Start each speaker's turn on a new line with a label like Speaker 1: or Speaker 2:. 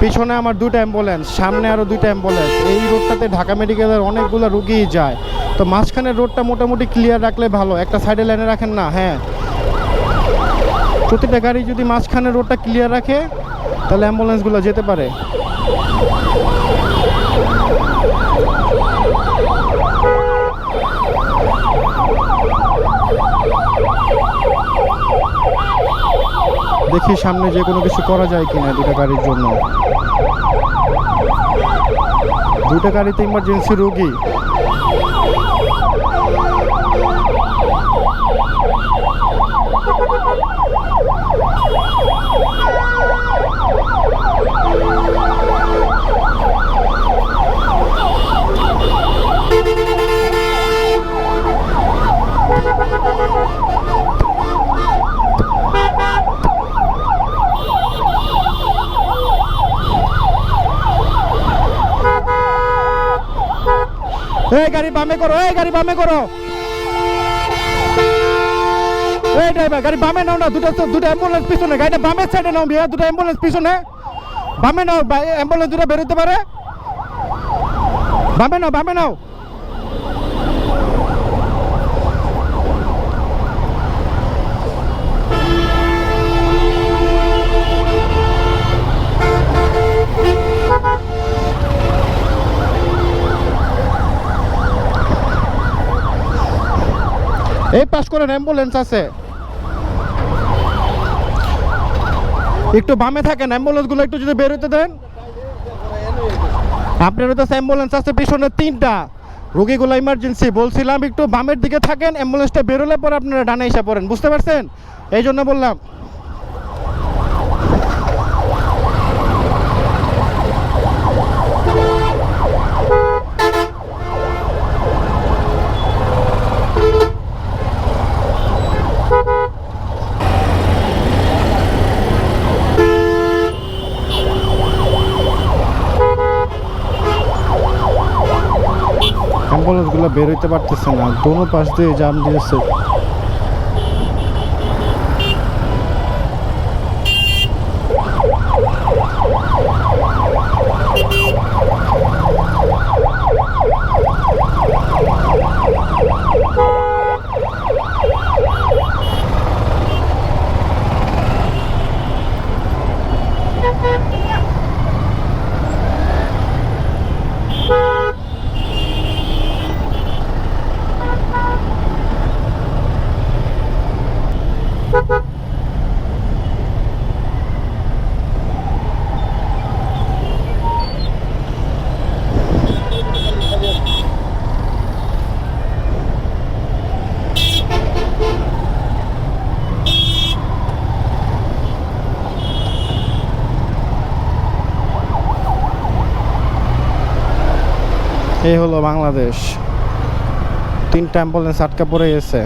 Speaker 1: পিছনে আমার দুটো অ্যাম্বুলেন্স সামনে আরও দুইটা অ্যাম্বুলেন্স এই রোডটাতে ঢাকা মেডিকেলের অনেকগুলো রুগী যায়। তো মাঝখানের রোডটা মোটামুটি ক্লিয়ার রাখলে ভালো, একটা সাইডে লাইনে রাখেন না হ্যাঁ। প্রতিটা গাড়ি যদি মাঝখানের রোডটা ক্লিয়ার রাখে, তাহলে অ্যাম্বুলেন্সগুলো যেতে পারে। দেখি সামনে যে কোনো কিছু করা যায় কিনা দুটো গাড়ির জন্য। দুটো গাড়িতে ইমার্জেন্সি রোগী? এই গাড়ি বামে করো, এই গাড়ি বামে করো। এই ড্রাইভার গাড়ি বামে নাও না, দুটো দুটো অ্যাম্বুলেন্স পিছনে, গাড়িটা বামের সাইডে নাও বিয়া দুটো অ্যাম্বুলেন্স পিছনে। বামে নাও অ্যাম্বুলেন্স দুটো বেরোতে পারে। বামে নাও বামে নাও। এই পাশ করেন অ্যাম্বুলেন্স আছে। একটু বামে থাকেন অ্যাম্বুলেন্সগুলো একটু যদি বেরোতে দেন। আপনার তো অ্যাম্বুলেন্স আছে, পিছনে তিনটা। রোগীগুলো ইমার্জেন্সি বলছিলাম একটু বামের দিকে থাকেন অ্যাম্বুলেন্সটা বেরোলে পরে আপনারা ডানে এসে পড়েন, বুঝতে পারছেন? এই জন্য বললাম। অ্যাম্বুলেন্সগুলো হইতে পারতেছে না। দোনো পাশ দিয়ে জাম দিয়েছে। এই হলো বাংলাদেশ। তিনটা অ্যাম্বুলেন্স আটকা পড়ে গেছে।